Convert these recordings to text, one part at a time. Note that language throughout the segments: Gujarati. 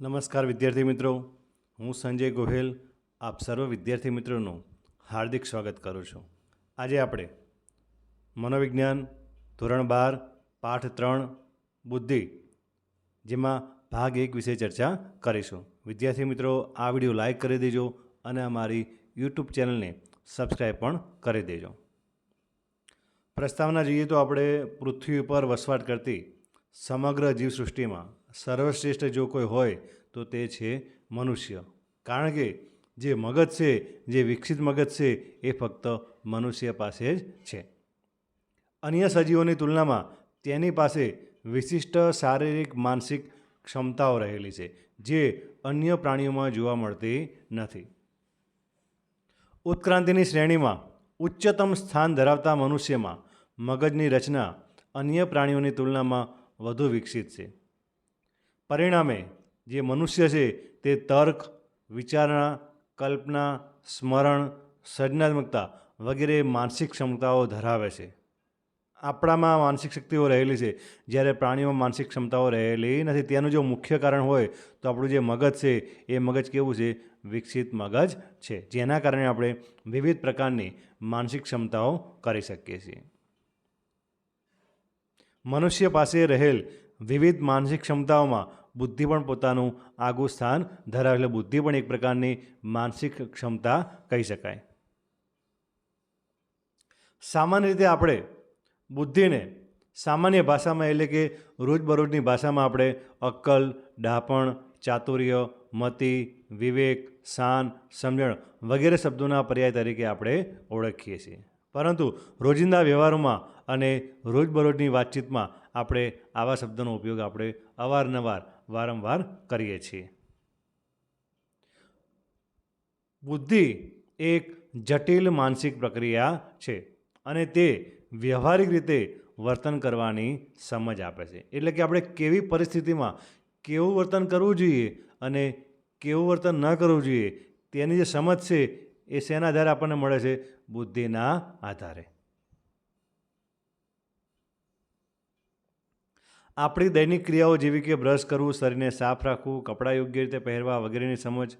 નમસ્કાર વિદ્યાર્થી મિત્રો. હું સંજય ગોહેલ, આપ સર્વ વિદ્યાર્થી મિત્રોનું હાર્દિક સ્વાગત કરું છું. આજે આપણે મનોવિજ્ઞાન, ધોરણ બાર, પાઠ ત્રણ, બુદ્ધિ જેમાં ભાગ એક વિશે ચર્ચા કરીશું. વિદ્યાર્થી મિત્રો, આ વીડિયો લાઈક કરી દેજો અને અમારી યુટ્યુબ ચેનલને સબસ્ક્રાઈબ પણ કરી દેજો. પ્રસ્તાવના જોઈએ તો આપણે પૃથ્વી ઉપર વસવાટ કરતી સમગ્ર જીવસૃષ્ટિમાં સર્વશ્રેષ્ઠ જો કોઈ હોય, તો તે છે મનુષ્ય. કારણ કે જે મગજ છે, જે વિકસિત મગજ છે, એ ફક્ત મનુષ્ય પાસે જ છે. અન્ય સજીવોની તુલનામાં તેની પાસે વિશિષ્ટ શારીરિક, માનસિક ક્ષમતાઓ રહેલી છે, જે અન્ય પ્રાણીઓમાં જોવા મળતી નથી. ઉત્ક્રાંતિની શ્રેણીમાં ઉચ્ચતમ સ્થાન ધરાવતા મનુષ્યમાં મગજની રચના અન્ય પ્રાણીઓની તુલનામાં વધુ વિકસિત છે. પરિણામે જે મનુષ્ય છે તે તર્ક, વિચારણા, કલ્પના, સ્મરણ, સર્જનાત્મકતા વગેરે માનસિક ક્ષમતાઓ ધરાવે છે. આપણામાં માનસિક શક્તિઓ રહેલી છે. જ્યારે પ્રાણીઓમાં માનસિક ક્ષમતાઓ રહેલી નથી, તેનું જો મુખ્ય કારણ હોય, તો આપણું જે મગજ છે, એ મગજ કેવું છે? વિકસિત મગજ છે. જેના કારણે આપણે વિવિધ પ્રકારની માનસિક ક્ષમતાઓ કરી શકીએ છીએ. મનુષ્ય પાસે રહેલ વિવિધ માનસિક ક્ષમતાઓમાં બુદ્ધિ પણ પોતાનું આગવું સ્થાન ધરાવે એટલે બુદ્ધિ પણ એક પ્રકારની માનસિક ક્ષમતા કહી શકાય. સામાન્ય રીતે આપણે બુદ્ધિને સામાન્ય ભાષામાં એટલે કે રોજબરોજની ભાષામાં આપણે અક્કલ, ડાપણ, ચાતુર્ય, મતિ, વિવેક શાન સમજણ વગેરે શબ્દોના પર્યાય તરીકે આપણે ઓળખીએ છીએ. પરંતુ રોજિંદા વ્યવહારોમાં અને રોજબરોજની વાતચીતમાં આપણે આવા શબ્દોનો ઉપયોગ આપણે અવારનવાર વારંવાર કરીએ છીએ. બુદ્ધિ એક જટિલ માનસિક પ્રક્રિયા છે અને તે વ્યવહારિક રીતે વર્તન કરવાની સમજ આપે છે. એટલે કે આપણે કેવી પરિસ્થિતિમાં કેવું વર્તન કરવું જોઈએ અને કેવું વર્તન ન કરવું જોઈએ તેની જે સમજ છે એ શેના આધારે આપણને મળે છે? બુદ્ધિના આધારે. આપણી દૈનિક ક્રિયાઓ જેવી કે બ્રશ કરવું, શરીરને સાફ રાખવું, કપડાં યોગ્ય રીતે પહેરવા વગેરેની સમજ,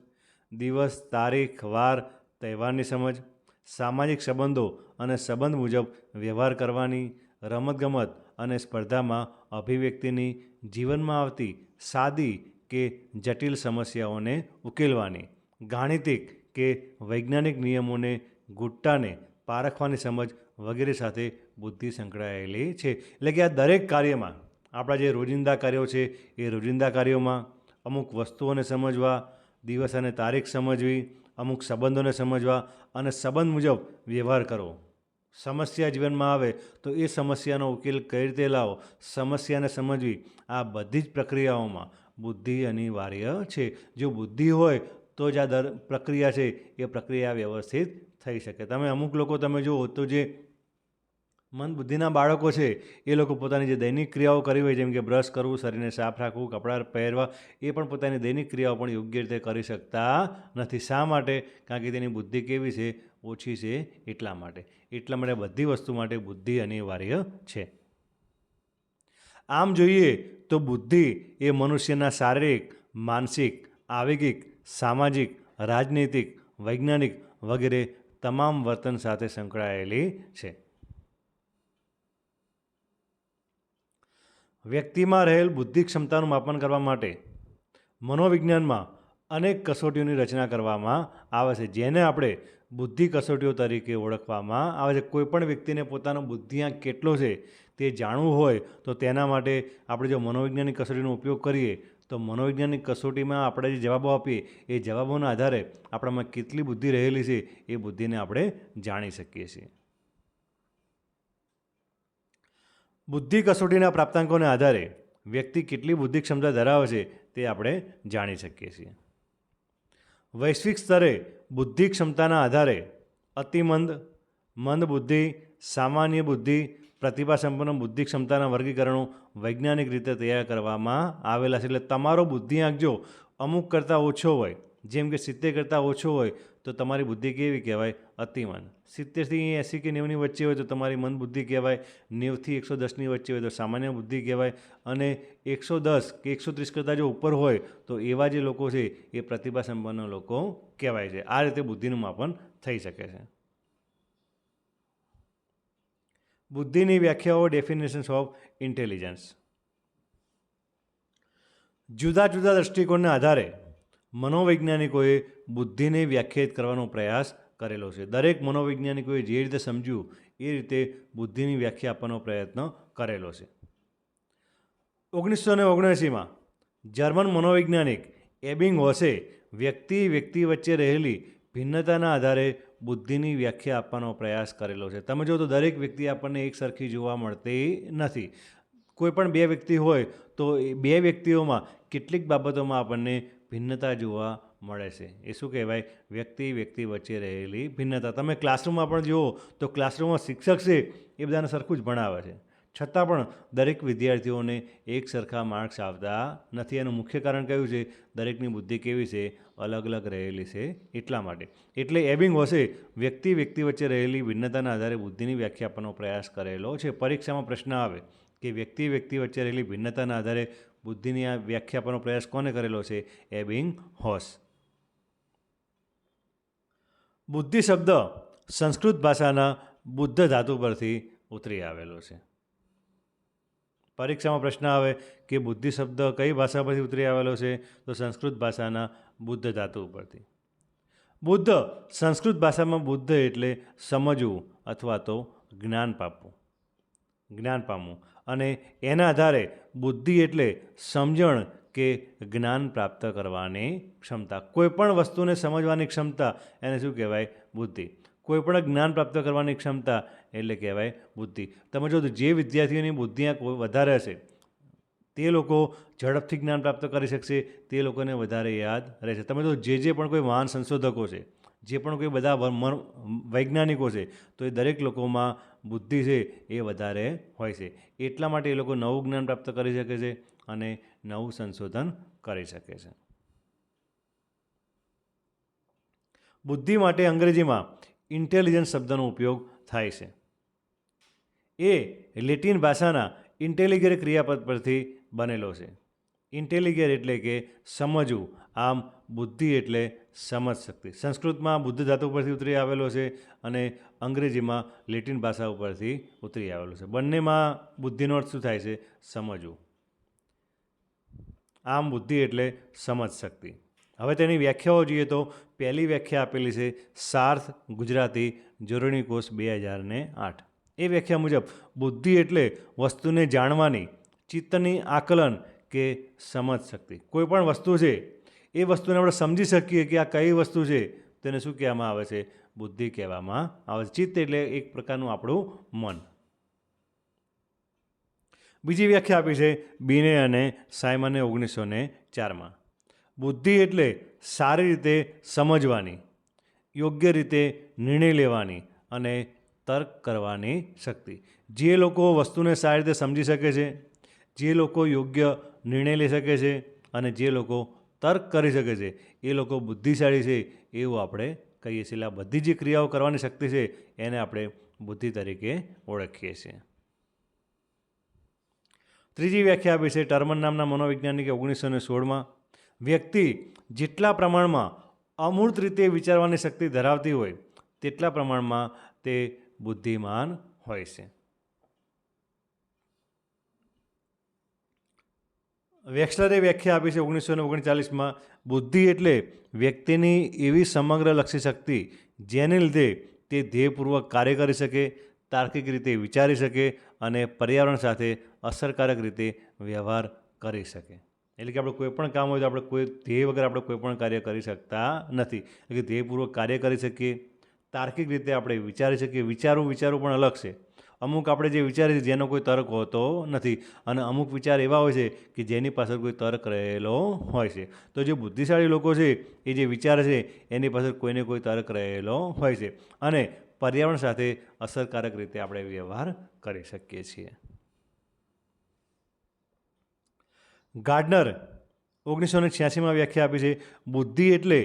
દિવસ, તારીખ, વાર, તહેવારની સમજ, સામાજિક સંબંધો અને સંબંધ મુજબ વ્યવહાર કરવાની, રમતગમત અને સ્પર્ધામાં અભિવ્યક્તિની જીવનમાં આવતી સાદી કે જટિલ સમસ્યાઓને ઉકેલવાની, ગાણિતિક કે વૈજ્ઞાનિક નિયમોને ગુટ્ટાને પારખવાની સમજ વગેરે સાથે બુદ્ધિ સંકળાયેલી છે. એટલે કે આ દરેક કાર્યમાં આપણા જે રોજિંદા કાર્યો છે, એ રોજિંદા કાર્યોમાં અમુક વસ્તુઓને સમજવા, દિવસ અને તારીખ સમજવી, અમુક સંબંધોને સમજવા અને સંબંધ મુજબ વ્યવહાર કરવો. સમસ્યા જીવનમાં આવે તો એ સમસ્યાનો ઉકેલ કઈ રીતે લાવો, સમસ્યાને સમજવી આ બધી જ પ્રક્રિયાઓમાં બુદ્ધિ અનિવાર્ય છે. જો બુદ્ધિ હોય તો જ આ દર પ્રક્રિયા છે, એ પ્રક્રિયા વ્યવસ્થિત થઈ શકે. તમે અમુક લોકો તમે જુઓ તો જે મન બુદ્ધિના બાળકો છે, એ લોકો પોતાની જે દૈનિક ક્રિયાઓ કરવી હોય, જેમ કે બ્રશ કરવું, શરીરને સાફ રાખવું, કપડાં પહેરવા, એ પણ પોતાની દૈનિક ક્રિયાઓ પણ યોગ્ય રીતે કરી શકતા નથી. શા માટે? કારણ કે તેની બુદ્ધિ કેવી છે? ઓછી છે એટલા માટે. એટલા માટે બધી વસ્તુ માટે બુદ્ધિ અનિવાર્ય છે. આમ જોઈએ તો બુદ્ધિ એ મનુષ્યના શારીરિક, માનસિક, આવેગિક, સામાજિક, રાજનૈતિક, વૈજ્ઞાનિક વગેરે તમામ વર્તન સાથે સંકળાયેલી છે. વ્યક્તિમાં રહેલ બુદ્ધિ ક્ષમતાનું માપન કરવા માટે મનોવિજ્ઞાનમાં અનેક કસોટીઓની રચના કરવામાં આવે છે, જેને આપણે બુદ્ધિ કસોટીઓ તરીકે ઓળખવામાં આવે છે. કોઈપણ વ્યક્તિને પોતાનો બુદ્ધિઆંક કેટલો છે તે જાણવું હોય તો તેના માટે આપણે જો મનોવિજ્ઞાનની કસોટીનો ઉપયોગ કરીએ તો મનોવિજ્ઞાનની કસોટીમાં આપણે જે જવાબો આપીએ એ જવાબોના આધારે આપણામાં કેટલી બુદ્ધિ રહેલી છે એ બુદ્ધિને આપણે જાણી શકીએ છીએ. બુદ્ધિ કસોટીના પ્રાપ્તાંકોને આધારે વ્યક્તિ કેટલી બુદ્ધિ ક્ષમતા ધરાવે છે તે આપણે જાણી શકીએ છીએ. વૈશ્વિક સ્તરે બુદ્ધિ ક્ષમતાના આધારે અતિમંદ, મંદ બુદ્ધિ, સામાન્ય બુદ્ધિ પ્રતિભા સંપન્ન બુદ્ધિ ક્ષમતાના વર્ગીકરણો વૈજ્ઞાનિક રીતે તૈયાર કરવામાં આવેલા છે. એટલે તમારો બુદ્ધિઆંક જો અમુક કરતાં ઓછો હોય જેમ કે સિત્તેર કરતાં ઓછો હોય, તો તમારી બુદ્ધિ કેવી કહેવાય? અતિમાન. સિત્તેરથી એંસી કે નેવની વચ્ચે હોય તો તમારી મન બુદ્ધિ કહેવાય. નેવથી એકસો દસની વચ્ચે હોય તો સામાન્ય બુદ્ધિ કહેવાય. અને એકસો દસ કે એકસો ત્રીસ કરતાં જો ઉપર હોય, તો એવા જે લોકો છે, એ પ્રતિભા સંપન્ન લોકો કહેવાય છે. આ રીતે બુદ્ધિનું માપન થઈ શકે છે. બુદ્ધિની વ્યાખ્યાઓ ડેફિનેશન્સ ઓફ ઇન્ટેલિજન્સ જુદા જુદા દૃષ્ટિકોણના આધારે મનોવૈજ્ઞાનિકોએ બુદ્ધિને વ્યાખ્યાયિત કરવાનો પ્રયાસ કરેલો છે. દરેક મનોવૈજ્ઞાનિકોએ જે રીતે સમજ્યું, એ રીતે બુદ્ધિની વ્યાખ્યા આપવાનો પ્રયત્ન કરેલો છે. ઓગણીસો ને ઓગણએંસીમાં જર્મન મનોવૈજ્ઞાનિક એબિંગ હોસે વ્યક્તિ વ્યક્તિ વચ્ચે રહેલી ભિન્નતાના આધારે બુદ્ધિની વ્યાખ્યા આપવાનો પ્રયાસ કરેલો છે. તમે જો તો દરેક વ્યક્તિ આપણને એક સરખી જોવા મળતી નથી. કોઈ પણ બે વ્યક્તિ હોય તો બે વ્યક્તિઓમાં કેટલીક બાબતોમાં આપણને ભિન્નતા જોવા મળે છે. એ શું કહેવાય? વ્યક્તિ વ્યક્તિ વચ્ચે રહેલી ભિન્નતા. તમે ક્લાસરૂમમાં પણ જુઓ તો ક્લાસરૂમમાં શિક્ષક છે એ બધાને સરખું જ ભણાવે છે. છતાં પણ દરેક વિદ્યાર્થીઓને એક સરખા માર્ક્સ આવતા નથી. એનું મુખ્ય કારણ કયું છે? દરેકની બુદ્ધિ કેવી છે? અલગ અલગ રહેલી છે એટલા માટે. એટલે એબિંગ હોશે વ્યક્તિ વ્યક્તિ વચ્ચે રહેલી ભિન્નતાના આધારે બુદ્ધિની વ્યાખ્યા આપવાનો પ્રયાસ કરેલો છે. પરીક્ષામાં પ્રશ્ન આવે કે વ્યક્તિ વ્યક્તિ વચ્ચે રહેલી ભિન્નતાના આધારે બુદ્ધિની આ વ્યાખ્યા આપવાનો પ્રયાસ કોને કરેલો છે? એબિંગ હોસ. બુદ્ધિ શબ્દ સંસ્કૃત ભાષાના બુદ્ધ ધાતુ પરથી ઉતરી આવેલો છે. પરીક્ષામાં પ્રશ્ન આવે કે બુદ્ધિ શબ્દ કઈ ભાષા પરથી ઉતરી આવેલો છે? તો સંસ્કૃત ભાષાના બુદ્ધ ધાતુ ઉપરથી બુદ્ધ સંસ્કૃત ભાષામાં બુદ્ધ એટલે સમજવું અથવા તો જ્ઞાન પામવું જ્ઞાન પામવું. અને એના આધારે બુદ્ધિ એટલે સમજણ કે જ્ઞાન પ્રાપ્ત કરવાની ક્ષમતા. કોઈપણ વસ્તુને સમજવાની ક્ષમતા એને શું કહેવાય? બુદ્ધિ. કોઈ પણ જ્ઞાન પ્રાપ્ત કરવાની ક્ષમતા એટલે કહેવાય બુદ્ધિ. તમે જો જે વિદ્યાર્થીઓની બુદ્ધિ વધારે હશે, તે લોકો ઝડપથી જ્ઞાન પ્રાપ્ત કરી શકશે, તે લોકોને વધારે યાદ રહેશે. તમે તો જે જે પણ કોઈ મહાન સંશોધકો છે, જે પણ કોઈ બધા વૈજ્ઞાનિકો છે, તો એ દરેક લોકોમાં બુદ્ધિ છે એ વધારે હોય છે. એટલા માટે એ લોકો નવું જ્ઞાન પ્રાપ્ત કરી શકે છે અને નવું સંશોધન કરી શકે છે. બુદ્ધિ માટે અંગ્રેજીમાં ઇન્ટેલિજન્સ શબ્દનો ઉપયોગ થાય છે. એ લેટિન ભાષાના ઇન્ટેલિગેર ક્રિયાપદ પરથી બનેલો છે. ઇન્ટેલિગેર એટલે કે સમજવું. આમ બુદ્ધિ એટલે સમજ શક્તિ. સંસ્કૃતમાં બુદ્ધ ધાતુ પરથી ઉતરી આવેલો છે અને અંગ્રેજીમાં લેટિન ભાષા ઉપરથી ઉતરી આવેલો છે. બંનેમાં બુદ્ધિનો અર્થ શું થાય છે? સમજવું. આમ બુદ્ધિ એટલે સમજ શક્તિ. હવે તેની વ્યાખ્યાઓ જોઈએ તો પહેલી વ્યાખ્યા આપેલી છે સાર્થ ગુજરાતી જોડણી કોષ બે હજાર આઠ. એ વ્યાખ્યા મુજબ બુદ્ધિ એટલે વસ્તુને જાણવાની, ચિત્તની આકલન કે સમજ શક્તિ. કોઈ પણ વસ્તુ છે, એ વસ્તુને આપણે સમજી શકીએ કે આ કઈ વસ્તુ છે, તેને શું કહેવામાં આવે છે? બુદ્ધિ કહેવામાં આવે છે. ચિત્ત એટલે એક પ્રકારનું આપણું મન. બીજી વ્યાખ્યા આપી છે, બીને અને સાયમને ઓગણીસો ને ચારમાં. બુદ્ધિ એટલે સારી રીતે સમજવાની, યોગ્ય રીતે નિર્ણય લેવાની અને તર્ક કરવાની શક્તિ. જે લોકો વસ્તુને સારી રીતે સમજી શકે છે જે લોકો યોગ્ય નિર્ણય લઈ શકે છે અને જે લોકો તર્ક કરી શકે છે, એ લોકો બુદ્ધિશાળી છે એવું આપણે કહીએ છીએ. એટલે આ બધી જે ક્રિયાઓ કરવાની શક્તિ છે, એને આપણે બુદ્ધિ તરીકે ઓળખીએ છીએ. ત્રીજી વ્યાખ્યા આપી છે ટર્મન નામના મનોવૈજ્ઞાનિકે ઓગણીસો ને સોળમાં, વ્યક્તિ જેટલા પ્રમાણમાં અમૂર્ત રીતે વિચારવાની શક્તિ ધરાવતી હોય, તેટલા પ્રમાણમાં તે બુદ્ધિમાન હોય છે. વેક્સલરે વ્યાખ્યા આપી છે ઓગણીસો ને ઓગણચાલીસમાં, બુદ્ધિ એટલે વ્યક્તિની એવી સમગ્ર લક્ષી શક્તિ જેને લીધે તે ધ્યેયપૂર્વક કાર્ય કરી શકે, તાર્કિક રીતે વિચારી શકે અને પર્યાવરણ સાથે અસરકારક રીતે વ્યવહાર કરી શકે. એટલે કે આપણે કોઈ પણ કામ હોય તો આપણે કોઈ ધ્યેય વગર આપણે કોઈ પણ કાર્ય કરી શકતા નથી. એટલે ધ્યેયપૂર્વક કાર્ય કરી શકીએ, તાર્કિક રીતે આપણે વિચારી શકીએ, વિચારવું વિચારવું પણ અલગ છે. અમુક આપણે જે વિચારીએ છીએ જેનો કોઈ તર્ક હોતો નથી અને અમુક વિચાર એવા હોય છે કે જેની પાછળ કોઈ તર્ક રહેલો હોય છે. તો જે બુદ્ધિશાળી લોકો છે, એ જે વિચાર છે, એની પાછળ કોઈને કોઈ તર્ક રહેલો હોય છે અને પર્યાવરણ સાથે અસરકારક રીતે આપણે વ્યવહાર કરી શકીએ છીએ. ગાર્ડનર ઓગણીસો ને છ્યાસીમાં વ્યાખ્યા આપી છે, બુદ્ધિ એટલે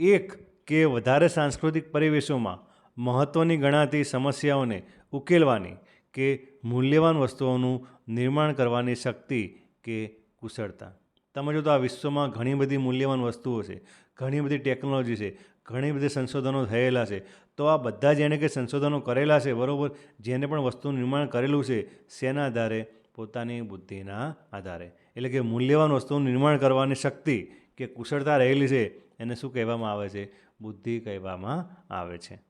એક કે વધારે સાંસ્કૃતિક પરિવેશોમાં મહત્ત્વની ગણાતી સમસ્યાઓને ઉકેલવાની કે મૂલ્યવાન વસ્તુઓનું નિર્માણ કરવાની શક્તિ કે કુશળતા? તમે જો તો આ વિશ્વમાં ઘણી બધી મૂલ્યવાન વસ્તુઓ છે, ઘણી બધી ટેકનોલોજી છે, ઘણી બધી સંશોધનો થયેલા છે, તો આ બધા જેણે કે સંશોધનો કરેલા છે, બરાબર? જેને પણ વસ્તુનું નિર્માણ કરેલું છે, શેના આધારે? પોતાની બુદ્ધિના આધારે. એટલે કે મૂલ્યવાન વસ્તુનું નિર્માણ કરવાની શક્તિ કે કુશળતા રહેલી છે, એને શું કહેવામાં આવે છે? બુદ્ધિ કહેવામાં આવે છે.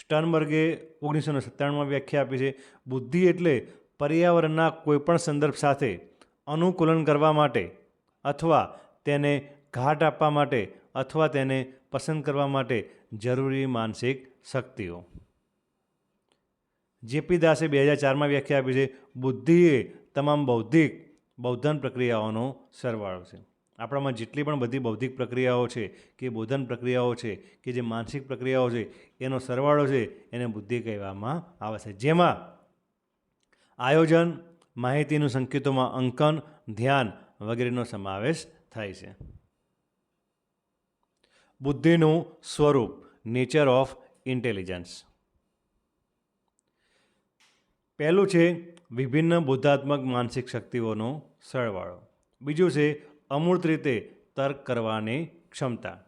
સ્ટર્નબર્ગે ઓગણીસો સત્તાણુંમાં વ્યાખ્યા આપી છે, બુદ્ધિ એટલે પર્યાવરણના કોઈપણ સંદર્ભ સાથે અનુકૂલન કરવા માટે અથવા તેને ઘાટ આપવા માટે અથવા તેને પસંદ કરવા માટે જરૂરી માનસિક શક્તિઓ. જેપી દાસે બે હજાર ચારમાં વ્યાખ્યા આપી છે, બુદ્ધિ એ તમામ બૌદ્ધિક બૌદ્ધન પ્રક્રિયાઓનો સરવાળો છે. આપણામાં જેટલી પણ બધી બૌદ્ધિક પ્રક્રિયાઓ છે, કે બોધન પ્રક્રિયાઓ છે, કે જે માનસિક પ્રક્રિયાઓ છે, એનો સરવાળો છે, એને બુદ્ધિ કહેવામાં આવે છે. જેમાં આયોજન, માહિતીનું સંકેતોમાં અંકન, ધ્યાન વગેરેનો સમાવેશ થાય છે. બુદ્ધિનું સ્વરૂપ નેચર ઓફ ઇન્ટેલિજન્સ પહેલું છે વિભિન્ન બુદ્ધાત્મક માનસિક શક્તિઓનો સરવાળો. બીજું છે અમૂર્ત રીતે તર્ક કરવાની ક્ષમતા.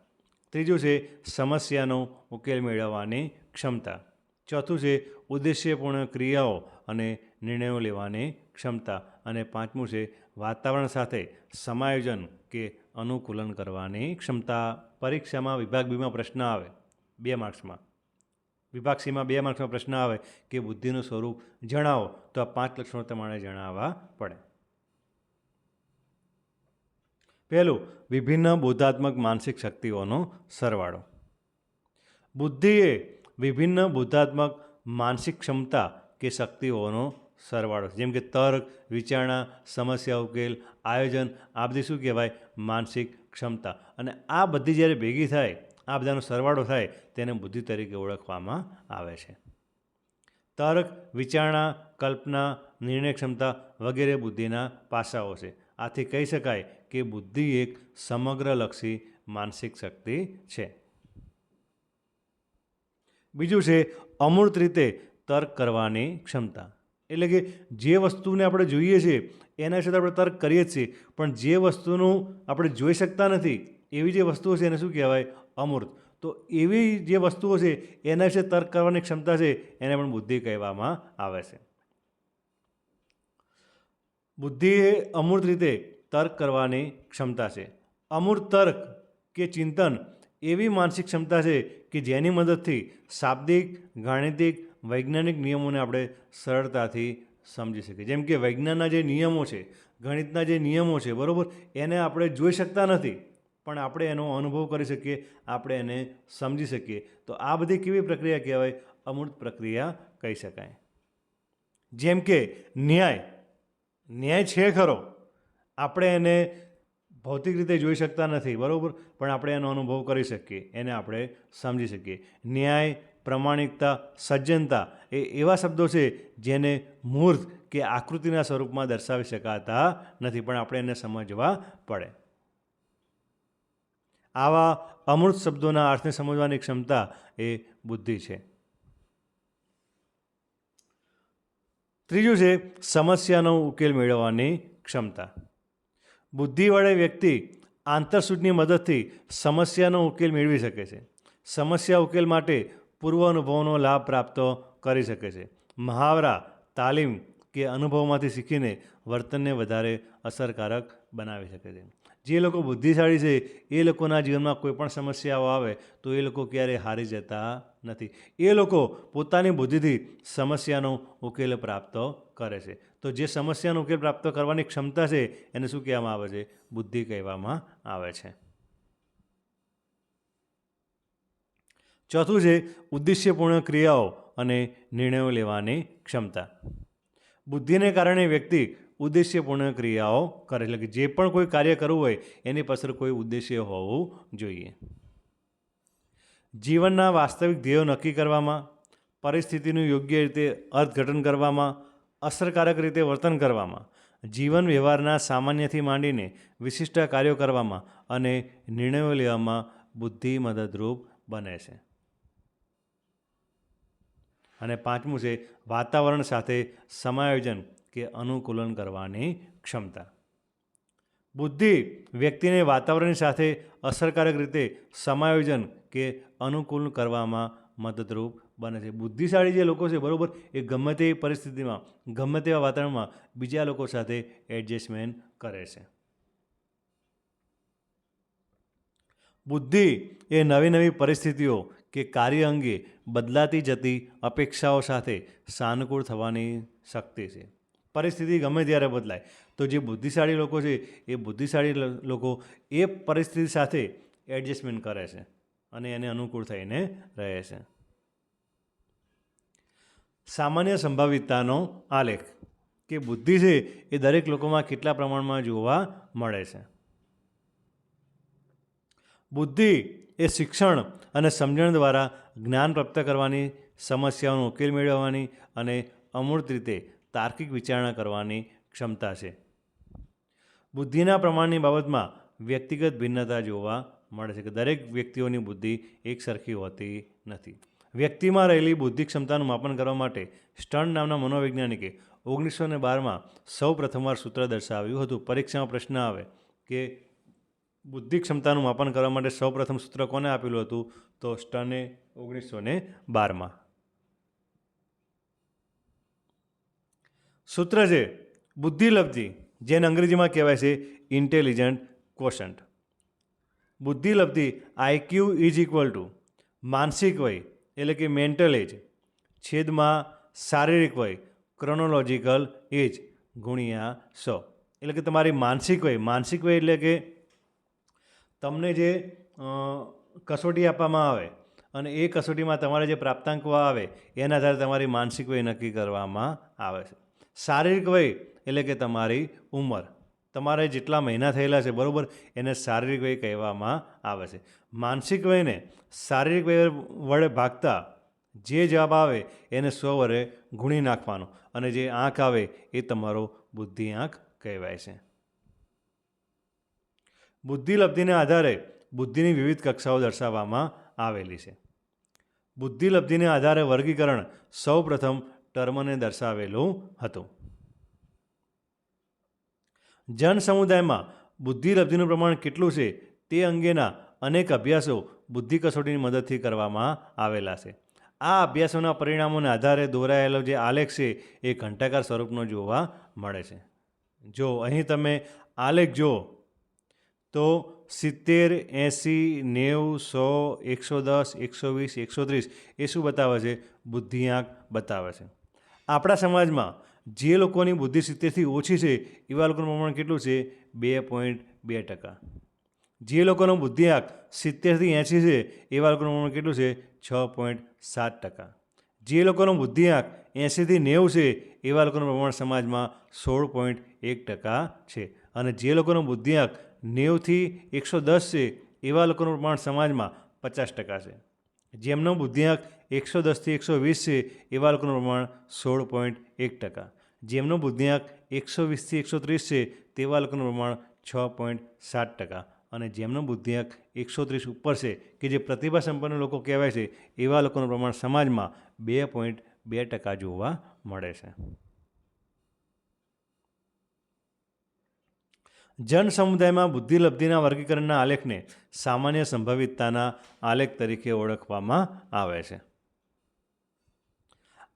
ત્રીજું છે સમસ્યાનો ઉકેલ મેળવવાની ક્ષમતા. ચોથું છે ઉદ્દેશ્યપૂર્ણ ક્રિયાઓ અને નિર્ણયો લેવાની ક્ષમતા. અને પાંચમું છે વાતાવરણ સાથે સમાયોજન કે અનુકૂલન કરવાની ક્ષમતા. પરીક્ષામાં વિભાગ બીમાં પ્રશ્ન આવે, બે માર્ક્સમાં. વિભાગ સીમાં બે માર્ક્સમાં પ્રશ્ન આવે કે બુદ્ધિનું સ્વરૂપ જણાવો, તો આ પાંચ લક્ષણો તમારે જણાવવા પડે. પહેલું, વિભિન્ન બુદ્ધાત્મક માનસિક શક્તિઓનો સરવાળો. બુદ્ધિએ વિભિન્ન બુદ્ધાત્મક માનસિક ક્ષમતા કે શક્તિઓનો સરવાળો. જેમ કે તર્ક, વિચારણા, સમસ્યા ઉકેલ, આયોજન, આ બધી શું કહેવાય? માનસિક ક્ષમતા. અને આ બધી જ્યારે ભેગી થાય, આ બધાનો સરવાળો થાય, તેને બુદ્ધિ તરીકે ઓળખવામાં આવે છે. તર્ક, વિચારણા, કલ્પના, નિર્ણય ક્ષમતા વગેરે બુદ્ધિના પાસાઓ છે. આથી કહી શકાય કે બુદ્ધિ એક સમગ્રલક્ષી માનસિક શક્તિ છે. બીજું છે અમૂર્ત રીતે તર્ક કરવાની ક્ષમતા. એટલે કે જે વસ્તુને આપણે જોઈએ છીએ, એના વિશે આપણે તર્ક કરીએ જ છીએ, પણ જે વસ્તુનું આપણે જોઈ શકતા નથી, એવી જે વસ્તુઓ છે એને શું કહેવાય? અમૂર્ત. તો એવી જે વસ્તુઓ છે, એના વિશે તર્ક કરવાની ક્ષમતા છે, એને પણ બુદ્ધિ કહેવામાં આવે છે. બુદ્ધિ એ અમૂર્ત રીતે તર્ક કરવાની ક્ષમતા છે. અમૂર્ત તર્ક કે ચિંતન એવી માનસિક ક્ષમતા છે કે જેની મદદથી શાબ્દિક, ગાણિતિક, વૈજ્ઞાનિક નિયમોને આપણે સરળતાથી સમજી શકીએ. જેમ કે વૈજ્ઞાનના જે નિયમો છે, ગણિતના જે નિયમો છે, બરાબર, એને આપણે જોઈ શકતા નથી, પણ આપણે એનો અનુભવ કરી શકીએ, આપણે એને સમજી શકીએ. તો આ બધી કેવી પ્રક્રિયા કહેવાય? અમૂર્ત પ્રક્રિયા કહી શકાય. જેમ કે ન્યાય ન્યાય છે ખરો. આપણે એને ભૌતિક રીતે જોઈ શકતા નથી, બરાબર? પણ આપણે એનો અનુભવ કરી શકીએ, એને આપણે સમજી શકીએ. ન્યાય, પ્રમાણિકતા, સજ્જનતા એ એવા શબ્દો છે જેને મૂર્ત કે આકૃતિના સ્વરૂપમાં દર્શાવી શકાતા નથી, પણ આપણે એને સમજવા પડે. આવા અમૃત શબ્દોના અર્થને સમજવાની ક્ષમતા એ બુદ્ધિ છે. ત્રીજું છે, સમસ્યાનો ઉકેલ મેળવવાની ક્ષમતા. બુદ્ધિવાળી વ્યક્તિ આંતરસૂટની મદદથી સમસ્યાનો ઉકેલ મેળવી શકે છે. સમસ્યા ઉકેલ માટે પૂર્વ અનુભવનો લાભ પ્રાપ્ત કરી શકે છે. મહાવરા, તાલીમ કે અનુભવમાંથી શીખીને વર્તનને વધારે અસરકારક બનાવી શકે છે. જે લોકો બુદ્ધિશાળી છે, એ લોકોના જીવનમાં કોઈ પણ સમસ્યાઓ આવે તો એ લોકો ક્યારેય હારી જતા નથી. એ લોકો પોતાની બુદ્ધિથી સમસ્યાનો ઉકેલ પ્રાપ્ત કરે છે. તો જે સમસ્યાનો ઉકેલ પ્રાપ્ત કરવાની ક્ષમતા છે, એને શું કહેવામાં આવે છે? બુદ્ધિ કહેવામાં આવે છે. ચોથું છે, ઉદ્દેશ્યપૂર્ણ ક્રિયાઓ અને નિર્ણયો લેવાની ક્ષમતા. બુદ્ધિને કારણે વ્યક્તિ ઉદ્દેશ્યપૂર્ણ ક્રિયાઓ કરે, એટલે કે જે પણ કોઈ કાર્ય કરવું હોય, એની પાછળ કોઈ ઉદ્દેશ્ય હોવું જોઈએ. જીવનના વાસ્તવિક ધ્યેયો નક્કી કરવામાં, પરિસ્થિતિનું યોગ્ય રીતે અર્થઘટન કરવામાં, અસરકારક રીતે વર્તન કરવામાં, જીવન વ્યવહારના સામાન્યથી માંડીને વિશિષ્ટ કાર્યો કરવામાં અને નિર્ણયો લેવામાં બુદ્ધિ મદદરૂપ બને છે. અને પાંચમું છે, વાતાવરણ સાથે સમાયોજન. કે અનુકૂલન કરવાની ક્ષમતા. બુદ્ધિ વ્યક્તિને વાતાવરણ સાથે અસરકારક રીતે સમાયોજન કે અનુકૂલ કરવામાં મદદરૂપ બને છે. બુદ્ધિશાળી જે લોકો છે, બરાબર, એ ગમે તેવી પરિસ્થિતિમાં, ગમે તેવા વાતાવરણમાં બીજા લોકો સાથે એડજસ્ટમેન્ટ કરે છે. બુદ્ધિ એ નવી નવી પરિસ્થિતિઓ કે કાર્ય અંગે બદલાતી જતી અપેક્ષાઓ સાથે સાનુકૂળ થવાની શક્તિ છે. પરિસ્થિતિ ગમે ત્યારે બદલાય. તો જે બુદ્ધિશાળી લોકો છે, એ બુદ્ધિશાળી લોકો એ પરિસ્થિતિ સાથે એડજસ્ટમેન્ટ કરે છે અને એને અનુકૂળ થઈને રહે છે. સામાન્ય સંભવિતતાનો આલેખ કે બુદ્ધિ છે, એ દરેક લોકોમાં કેટલા પ્રમાણમાં જોવા મળે છે? બુદ્ધિ એ શિક્ષણ અને સમજણ દ્વારા જ્ઞાન પ્રાપ્ત કરવાની, સમસ્યાઓનો ઉકેલ મેળવવાની અને અમૂર્ત રીતે તાર્કિક વિચારણા કરવાની ક્ષમતા છે. બુદ્ધિના પ્રમાણની બાબતમાં વ્યક્તિગત ભિન્નતા જોવા મળે છે કે દરેક વ્યક્તિઓની બુદ્ધિ એક સરખી હોતી નથી. વ્યક્તિમાં રહેલી બુદ્ધિ ક્ષમતાનું માપન કરવા માટે સ્ટર્ન નામના મનોવૈજ્ઞાનિકે ઓગણીસો ને બારમાં સૌ પ્રથમવાર સૂત્ર દર્શાવ્યું હતું. પરીક્ષામાં પ્રશ્ન આવે કે બુદ્ધિ ક્ષમતાનું માપન કરવા માટે સૌપ્રથમ સૂત્ર કોને આપેલું હતું? તો સ્ટર્ને ઓગણીસો ને બારમાં સૂત્ર છે, બુદ્ધિલબ્ધિ, જેને અંગ્રેજીમાં કહેવાય છે ઇન્ટેલિજન્ટ કોશન્ટ બુદ્ધિલબ્ધિ આઈક્યુ ઇઝ ઇક્વલ ટુ માનસિક વય, એટલે કે મેન્ટલ એજ છેદમાં શારીરિક વય ક્રોનોલોજીકલ એજ ગુણ્યા સો. એટલે કે તમારી માનસિક વય માનસિક વય એટલે કે તમને જે કસોટી આપવામાં આવે અને એ કસોટીમાં તમારે જે પ્રાપ્તાંકો આવે, એના આધારે તમારી માનસિક વય નક્કી કરવામાં આવે છે. શારીરિક વય એટલે કે તમારી ઉંમર. તમારે જેટલા મહિના થયેલા છે, બરાબર, એને શારીરિક વય કહેવામાં આવે છે. માનસિક વયને શારીરિક વય વડે ભાગતા જે જવાબ આવે એને સો વડે ગુણી નાખવાનો અને જે આંક આવે એ તમારો બુદ્ધિ આંક કહેવાય છે. બુદ્ધિલબ્ધિને આધારે બુદ્ધિની વિવિધ કક્ષાઓ દર્શાવવામાં આવેલી છે. બુદ્ધિલબ્ધિને આધારે વર્ગીકરણ સૌ પ્રથમ ટર્મને દર્શાવેલું હતું. જન સમુદાયમાં બુદ્ધિલબ્ધિનું પ્રમાણ કેટલું છે તે અંગેના અનેક અભ્યાસો બુદ્ધિ કસોટીની મદદથી કરવામાં આવેલા છે. આ અભ્યાસોના પરિણામોના આધારે દોરાયેલો જે આલેખ છે એ ઘંટાકાર સ્વરૂપનો જોવા મળે છે. જો અહીં તમે આલેખ જુઓ, તો સિત્તેર, એંસી, નેવું, સો, એકસો દસ, એકસો વીસ, એકસો ત્રીસ એ શું બતાવે છે? બુદ્ધિઆંક બતાવે છે. આપણા સમાજમાં જે લોકોની બુદ્ધિ સિત્તેરથી ઓછી છે, એવા લોકોનું પ્રમાણ કેટલું છે? બે પોઈન્ટ બે ટકા. જે લોકોનો બુદ્ધિઆંક સિત્તેરથી એંશી છે, એવા લોકોનું પ્રમાણ કેટલું છે? છ પોઈન્ટ સાત ટકા. જે લોકોનો બુદ્ધિઆંક એંસીથી નેવું છે, એવા લોકોનું પ્રમાણ સમાજમાં સોળ પોઈન્ટ એક ટકા છે. અને જે લોકોનો બુદ્ધિઆંક નેવથી એકસો દસ છે, એવા લોકોનું પ્રમાણ સમાજમાં પચાસ ટકા છે. જેમનો બુદ્ધિઆંક એકસો દસથી એકસો વીસ છે એવા લોકોનું પ્રમાણ સોળ પોઈન્ટ એક ટકા. જેમનો બુદ્ધિઆંક એકસો વીસથી એકસો ત્રીસ છે તેવા લોકોનું પ્રમાણ છ પોઈન્ટ સાત ટકા. અને જેમનો બુદ્ધિઆંક એકસો ત્રીસ ઉપર છે કે જે પ્રતિભા સંપન્ન લોકો કહેવાય છે એવા લોકોનું પ્રમાણ સમાજમાં બે પોઈન્ટ બે ટકા જોવા મળે છે. જન સમુદાયમાં બુદ્ધિલબ્ધિના વર્ગીકરણના આલેખને સામાન્ય સંભવિતતાના આલેખ તરીકે ઓળખવામાં આવે છે.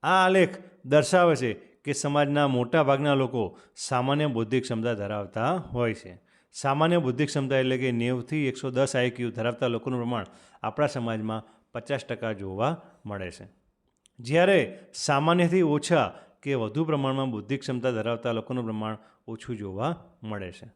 આ આલેખ દર્શાવે છે કે સમાજના મોટા ભાગના લોકો સામાન્ય બૌદ્ધિક ક્ષમતા ધરાવતા હોય છે. સામાન્ય બૌદ્ધિક ક્ષમતા એટલે કે નેવથી એકસો દસ આઈક્યુ ધરાવતા લોકોનું પ્રમાણ આપણા સમાજમાં પચાસ ટકા જોવા મળે છે. જ્યારે સામાન્યથી ઓછા કે વધુ પ્રમાણમાં બુદ્ધિ ક્ષમતા ધરાવતા લોકોનું પ્રમાણ ઓછું જોવા મળે છે.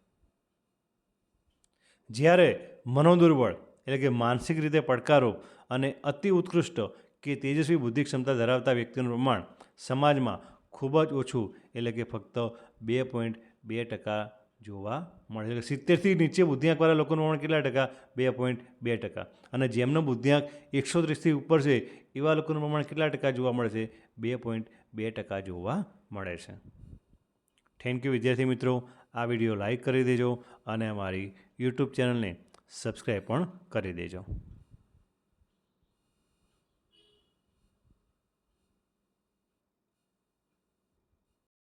જ્યારે મનોદુર્બળ એટલે કે માનસિક રીતે પડકારો અને અતિ ઉત્કૃષ્ટ કે તેજસ્વી બુદ્ધિ ક્ષમતા ધરાવતા વ્યક્તિનું પ્રમાણ સમાજમાં ખૂબ જ ઓછું, એટલે કે ફક્ત બે પોઈન્ટ બે ટકા જોવા મળે છે. સિત્તેરથી નીચે બુદ્ધિઆંકવાળા લોકોનું પ્રમાણ કેટલા ટકા? બે પોઈન્ટ બે ટકા. અને જેમનો બુદ્ધિઆંક એકસો ત્રીસથી ઉપર છે, એવા લોકોનું પ્રમાણ કેટલા ટકા જોવા મળે છે? બે પોઈન્ટ બે ટકા જોવા મળે છે. થેન્ક યુ વિદ્યાર્થી મિત્રો. આ વીડિયો લાઈક કરી દેજો અને અમારી યુટ્યુબ ચેનલને સબસ્ક્રાઈબ પણ કરી દેજો.